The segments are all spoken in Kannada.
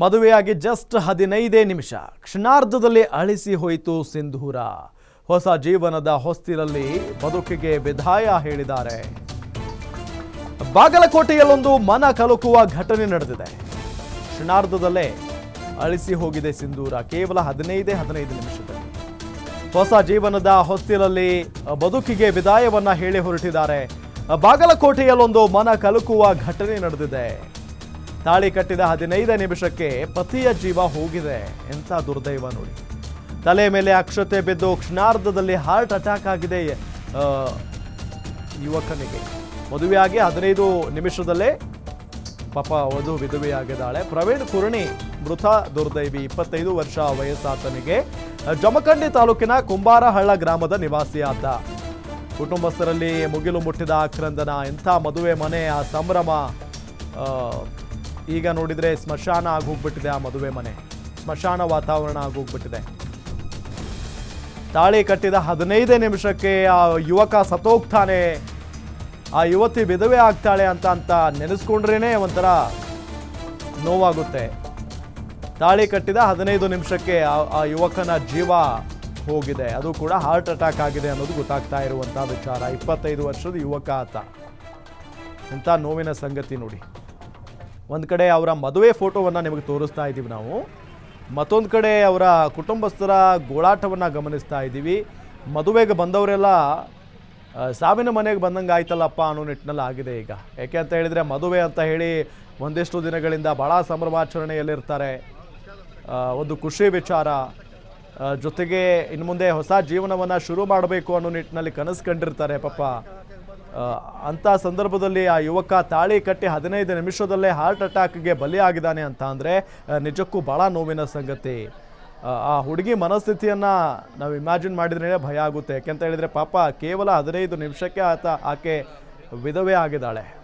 ಮದುವೆಯಾಗಿ ಜಸ್ಟ್ ಹದಿನೈದೇ ನಿಮಿಷ. ಕ್ಷಣಾರ್ಧದಲ್ಲಿ ಅಳಿಸಿ ಹೋಯಿತು ಸಿಂಧೂರ. ಹೊಸ ಜೀವನದ ಹೊಸ್ತಿಲಲ್ಲಿ ಬದುಕಿಗೆ ವಿದಾಯ ಹೇಳಿದ್ದಾರೆ. ಬಾಗಲಕೋಟೆಯಲ್ಲೊಂದು ಮನ ಕಲುಕುವ ಘಟನೆ ನಡೆದಿದೆ. ಕ್ಷಣಾರ್ಧದಲ್ಲೇ ಅಳಿಸಿ ಹೋಗಿದೆ ಸಿಂಧೂರ, ಕೇವಲ ಹದಿನೈದೇ ಹದಿನೈದು ನಿಮಿಷದಲ್ಲಿ. ಹೊಸ ಜೀವನದ ಹೊಸ್ತಿಲಲ್ಲಿ ಬದುಕಿಗೆ ವಿದಾಯವನ್ನ ಹೇಳಿ ಹೊರಟಿದ್ದಾರೆ. ಬಾಗಲಕೋಟೆಯಲ್ಲೊಂದು ಮನ ಕಲುಕುವ ಘಟನೆ ನಡೆದಿದೆ. ತಾಳಿ ಕಟ್ಟಿದ ಹದಿನೈದು ನಿಮಿಷಕ್ಕೆ ಪತಿಯ ಜೀವ ಹೋಗಿದೆ. ಎಂಥ ದುರ್ದೈವ ನೋಡಿ. ತಲೆ ಮೇಲೆ ಅಕ್ಷತೆ ಬಿದ್ದು ಕ್ಷಣಾರ್ಧದಲ್ಲಿ ಹಾರ್ಟ್ ಅಟ್ಯಾಕ್ ಆಗಿದೆ ಯುವಕನಿಗೆ. ಮದುವೆಯಾಗಿ ಹದಿನೈದು ನಿಮಿಷದಲ್ಲೇ ಪಾಪ ವಧು ವಿಧುವೆಯಾಗಿದ್ದಾಳೆ. ಪ್ರವೀಣ್ ಕುರುಣಿ, ಮೃತ ದುರ್ದೈವಿ, ಇಪ್ಪತ್ತೈದು ವರ್ಷ ವಯಸ್ಸಾತನಿಗೆ. ಜಮಖಂಡಿ ತಾಲೂಕಿನ ಕುಂಬಾರಹಳ್ಳ ಗ್ರಾಮದ ನಿವಾಸಿಯಾದ. ಕುಟುಂಬಸ್ಥರಲ್ಲಿ ಮುಗಿಲು ಮುಟ್ಟಿದ ಆಕ್ರಂದನ ಎಂಥ ಮದುವೆ ಮನೆ, ಆ ಸಂಭ್ರಮ ಈಗ ನೋಡಿದ್ರೆ ಸ್ಮಶಾನ ಆಗೋಗ್ಬಿಟ್ಟಿದೆ ಆ ಮದುವೆ ಮನೆ. ಸ್ಮಶಾನ ವಾತಾವರಣ ಆಗೋಗ್ಬಿಟ್ಟಿದೆ. ತಾಳಿ ಕಟ್ಟಿದ ಹದಿನೈದೇ ನಿಮಿಷಕ್ಕೆ ಆ ಯುವಕ ಸತೋಗ್ತಾನೆ. ಆ ಯುವತಿ ವಿಧವೆ ಆಗ್ತಾಳೆ ಅಂತ ಅಂತ ನೆನೆಸ್ಕೊಂಡ್ರೇನೆ ಒಂಥರ ನೋವಾಗುತ್ತೆ. ತಾಳಿ ಕಟ್ಟಿದ ಹದಿನೈದು ನಿಮಿಷಕ್ಕೆ ಆ- ಯುವಕನ ಜೀವ ಹೋಗಿದೆ. ಅದು ಕೂಡ ಹಾರ್ಟ್ ಅಟ್ಯಾಕ್ ಆಗಿದೆ ಅನ್ನೋದು ಗೊತ್ತಾಗ್ತಾ ಇರುವಂತಹ ವಿಚಾರ. ಇಪ್ಪತ್ತೈದು ವರ್ಷದ ಯುವಕ ಆತ. ಇಂಥ ನೋವಿನ ಸಂಗತಿ ನೋಡಿ. ಒಂದು ಕಡೆ ಅವರ ಮದುವೆ ಫೋಟೋವನ್ನು ನಿಮಗೆ ತೋರಿಸ್ತಾ ಇದ್ದೀವಿ ನಾವು. ಮತ್ತೊಂದು ಕಡೆ ಅವರ ಕುಟುಂಬಸ್ಥರ ಗೋಳಾಟವನ್ನು ಗಮನಿಸ್ತಾ ಇದ್ದೀವಿ. ಮದುವೆಗೆ ಬಂದವರೆಲ್ಲ ಸಾವಿನ ಮನೆಗೆ ಬಂದಂಗೆ ಆಯ್ತಲ್ಲಪ್ಪ ಅನ್ನೋ ನಿಟ್ಟಿನಲ್ಲಿ ಆಗಿದೆ ಈಗ. ಯಾಕೆ ಅಂತ ಹೇಳಿದರೆ ಮದುವೆ ಅಂತ ಹೇಳಿ ಒಂದಿಷ್ಟು ದಿನಗಳಿಂದ ಭಾಳ ಸಂಭ್ರಮಾಚರಣೆಯಲ್ಲಿರ್ತಾರೆ. ಒಂದು ಖುಷಿ ವಿಚಾರ ಜೊತೆಗೆ ಇನ್ನು ಮುಂದೆ ಹೊಸ ಜೀವನವನ್ನು ಶುರು ಮಾಡಬೇಕು ಅನ್ನೋ ನಿಟ್ಟಿನಲ್ಲಿ ಕನಸು ಕಂಡಿರ್ತಾರೆ ಪಾಪ. ಅಂಥ ಸಂದರ್ಭದಲ್ಲಿ ಆ ಯುವಕ ತಾಳಿ ಕಟ್ಟಿ ಹದಿನೈದು ನಿಮಿಷದಲ್ಲೇ ಹಾರ್ಟ್ ಅಟ್ಯಾಕ್ಗೆ ಬಲಿಯಾಗಿದ್ದಾನೆ ಅಂತ ಅಂದರೆ ನಿಜಕ್ಕೂ ಭಾಳ ನೋವಿನ ಸಂಗತಿ. ಆ, ಹುಡುಗಿ ಮನಸ್ಥಿತಿಯನ್ನು ನಾವು ಇಮ್ಯಾಜಿನ್ ಮಾಡಿದ್ರೆ ಭಯ ಆಗುತ್ತೆ. ಯಾಕೆಂತ ಹೇಳಿದರೆ ಪಾಪ ಕೇವಲ ಹದಿನೈದು ನಿಮಿಷಕ್ಕೆ ಆತ ಆಕೆ ವಿಧವೆ ಆಗಿದ್ದಾಳೆ.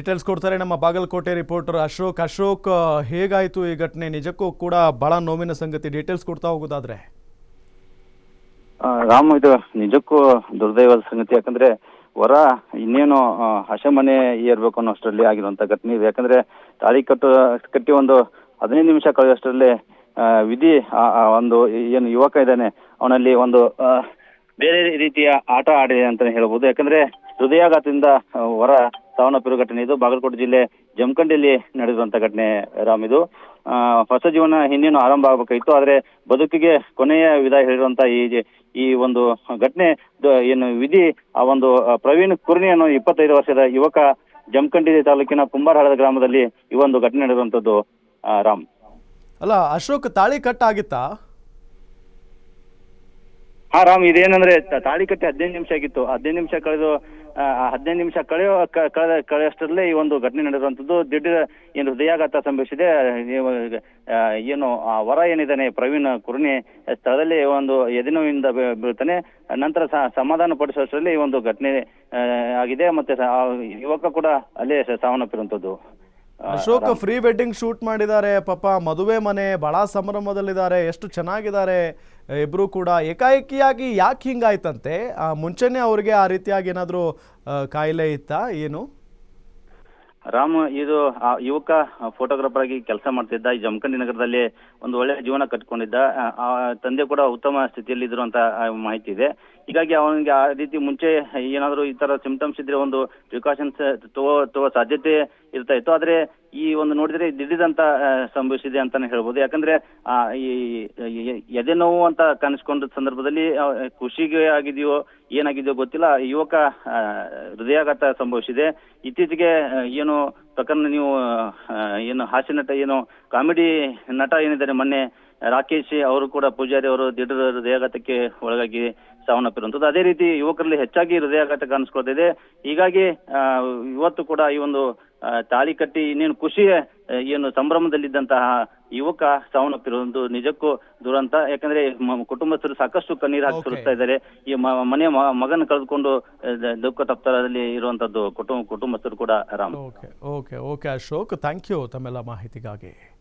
ಡೀಟೇಲ್ಸ್ ಕೊಡ್ತಾರೆ ನಮ್ಮ ಬಾಗಲಕೋಟೆ ರಿಪೋರ್ಟರ್ ಅಶೋಕ್. ಅಶೋಕ್ ಹೇಗಾಯಿತು ಈ ಘಟನೆ? ನಿಜಕ್ಕೂ ಕೂಡ ಬಹಳ ನೋವಿನ ಸಂಗತಿ. ಡೀಟೇಲ್ಸ್ ಕೊಡ್ತಾ ಹೋಗೋದಾದ್ರೆ. ರಾಮ್ ಇದು ನಿಜಕ್ಕೂ ದುರ್ದೈವದ ಸಂಗತಿ. ಯಾಕಂದ್ರೆ ವರ ಇನ್ನೇನು ಹಸೆಮನೆ ಏರ್ಬೇಕು ಅನ್ನೋ ಅಷ್ಟರಲ್ಲಿ ಆಗಿರುವಂತ ಘಟನೆ ಇದೆ. ಯಾಕಂದ್ರೆ ತಾಳಿ ಕಟ್ಟು ಕಟ್ಟಿ ಒಂದು ಹದಿನೈದು ನಿಮಿಷ ಕಳೆಯುವಷ್ಟರಲ್ಲಿ ವಿಧಿ ಒಂದು ಏನು ಯುವಕ ಇದ್ದಾನೆ ಅವನಲ್ಲಿ ಒಂದು ಬೇರೆ ರೀತಿಯ ಆಟ ಆಡಿದೆ ಅಂತಾನೆ ಹೇಳ್ಬೋದು. ಯಾಕಂದ್ರೆ ಹೃದಯಾಘಾತದಿಂದ ಆ, ವರ ಸಾವನ್ನಪ್ಪಿರೋ ಘಟನೆ ಇದು. ಬಾಗಲಕೋಟೆ ಜಿಲ್ಲೆ ಜಮಖಂಡಿಯಲ್ಲಿ ನಡೆದಿರುವಂತ ಘಟನೆ ರಾಮ್ ಇದು. ಹೊಸ ಜೀವನ ಇನ್ನೇನು ಆರಂಭ ಆಗಬೇಕಾಗಿತ್ತು. ಆದ್ರೆ ಬದುಕಿಗೆ ಕೊನೆಯ ವಿಧ ಹೇಳಿರುವಂತ ಈ ಈ ಒಂದು ಘಟನೆ ಏನು ವಿಧಿ ಆ ಒಂದು ಪ್ರವೀಣ್ ಕುರ್ನಿ ಅನ್ನೋ ಇಪ್ಪತ್ತೈದು ವರ್ಷದ ಯುವಕ ಜಮಖಂಡಿ ತಾಲೂಕಿನ ಕುಂಬಾರಹಳದ ಗ್ರಾಮದಲ್ಲಿ ಈ ಒಂದು ಘಟನೆ ನಡೆದಿರುವಂತದ್ದು ರಾಮ್. ಅಲ್ಲ ಅಶೋಕ್ ತಾಳಿ ಕಟ್ ಆಗಿತ್ತಾ? ಹಾ ರಾಮ್ ಇದೇನಂದ್ರೆ ತಾಳಿ ಕಟ್ಟಿ ಹದಿನೈದು ನಿಮಿಷ ಆಗಿತ್ತು. ಹದಿನೈದು ನಿಮಿಷ ಕಳೆದು ಹದಿನೈದು ನಿಮಿಷ ಕಳೆಯೋ ಕಳೆದ ಕಳೆಯಷ್ಟರಲ್ಲೇ ಈ ಒಂದು ಘಟನೆ ನಡೆದಿರುವಂತದ್ದು ದಿಢೀರ್ ಏನು ಹೃದಯಾಘಾತ ಸಂಭವಿಸಿದೆ. ಏನು ಆ ವರ ಏನಿದ್ದಾನೆ ಪ್ರವೀಣ್ ಕುರುಣಿ ಸ್ಥಳದಲ್ಲಿ ಒಂದು ಎದೆನೋವಿನಿಂದ ಬೀಳ್ತಾನೆ ನಂತರ ಸಮಾಧಾನ ಪಡಿಸುವಷ್ಟರಲ್ಲಿ ಈ ಒಂದು ಘಟನೆ ಆಗಿದೆ. ಮತ್ತೆ ಯುವಕ ಕೂಡ ಅಲ್ಲೇ ಸಾವನ್ನಪ್ಪಿರುವಂತದ್ದು ಅಶೋಕ್ ಫ್ರೀ ವೆಡ್ಡಿಂಗ್ ಶೂಟ್ ಮಾಡಿದ್ದಾರೆ. ಪಾಪ ಮದುವೆ ಮನೆ ಬಹಳ ಸಂಭ್ರಮದಲ್ಲಿದ್ದಾರೆ. ಎಷ್ಟು ಚೆನ್ನಾಗಿದ್ದಾರೆ. ಇಬ್ರು ಕೂಡ ಏಕಾಏಕಿಯಾಗಿ ಯಾಕೆ ಹಿಂಗಾಯ್ತಂತೆ? ಮುಂಚೆನೆ ಅವ್ರಿಗೆ ಆ ರೀತಿಯಾಗಿ ಏನಾದರೂ ಕಾಯಿಲೆ ಇತ್ತಾ? ಏನು? ರಾಮ್, ಇದು, ಆ, ಯುವಕ ಫೋಟೋಗ್ರಾಫರ್ ಆಗಿ ಕೆಲಸ ಮಾಡ್ತಿದ್ದ. ಈ ಜಮಖಂಡಿ ನಗರದಲ್ಲಿ ಒಂದು ಒಳ್ಳೆ ಜೀವನ ಕಟ್ಕೊಂಡಿದ್ದ. ತಂದೆ ಕೂಡ ಉತ್ತಮ ಸ್ಥಿತಿಯಲ್ಲಿ ಇದ್ರು ಅಂತ ಮಾಹಿತಿ ಇದೆ. ಹೀಗಾಗಿ ಅವನಿಗೆ ಆ ರೀತಿ ಮುಂಚೆ ಏನಾದರೂ ಈ ತರ ಸಿಂಪ್ಟಮ್ಸ್ ಇದ್ರೆ ಒಂದು ಪ್ರಿಕಾಷನ್ಸ್ ತಗೋ ಸಾಧ್ಯತೆ ಇರ್ತಾ ಇತ್ತು. ಆದ್ರೆ ಈ ಒಂದು ನೋಡಿದ್ರೆ ದಿಡಿದಂತ ಸಂಭವಿಸಿದೆ ಅಂತಾನೆ ಹೇಳ್ಬೋದು. ಯಾಕಂದ್ರೆ, ಆ, ಈ ಎದೆ ನೋವು ಅಂತ ಕಾಣಿಸ್ಕೊಂಡ ಸಂದರ್ಭದಲ್ಲಿ ಖುಷಿಗೆ ಆಗಿದೆಯೋ, ಏನಾಗಿದೆಯೋ ಗೊತ್ತಿಲ್ಲ. ಯುವಕ ಹೃದಯಾಘಾತ ಸಂಭವಿಸಿದೆ. ಇತ್ತೀಚೆಗೆ ಏನು ಪ್ರಕರಣ ನೀವು ಏನು ಹಾಸ್ಯ ನಟ ಏನು ಕಾಮಿಡಿ ನಟ ಏನಿದ್ದಾರೆ ಮೊನ್ನೆ ರಾಕೇಶ್ ಅವರು ಕೂಡ ಪೂಜಾರಿ ಅವರು ದಿಢೀರ್ ಹೃದಯಾಘಾತಕ್ಕೆ ಒಳಗಾಗಿ ಸಾವನ್ನಪ್ಪಿರುವಂಥದ್ದು. ಅದೇ ರೀತಿ ಯುವಕರಲ್ಲಿ ಹೆಚ್ಚಾಗಿ ಹೃದಯಾಘಾತ ಕಾಣಿಸ್ಕೊಳ್ತಿದೆ ಹೀಗಾಗಿ ಆ, ಇವತ್ತು ಕೂಡ ಈ ಒಂದು ತಾಳಿ ಕಟ್ಟಿ ಇನ್ನೇನು ಖುಷಿ ಆ, ಏನು ಸಂಭ್ರಮದಲ್ಲಿದ್ದಂತಹ ಯುವಕ ಸಾವನ್ನಪ್ಪಿರುವುದು ನಿಜಕ್ಕೂ ದುರಂತ. ಯಾಕಂದ್ರೆ ಕುಟುಂಬಸ್ಥರು ಸಾಕಷ್ಟು ಕಣ್ಣೀರು ಹಾಕಿ Okay. ಸುರಿಸ್ತಾ ಇದ್ದಾರೆ. ಈ ಮ- ಮನೆಯ ಮ- ಮಗನ ಕಳೆದುಕೊಂಡು ದುಃಖ ತಪ್ತರದಲ್ಲಿ ಇರುವಂತದ್ದು ಕುಟುಂಬ ಕುಟುಂಬಸ್ಥರು ಕೂಡ Ram okay okay okay Ashok thank you ತಮ್ಮೆಲ್ಲ ಮಾಹಿತಿಗಾಗಿ.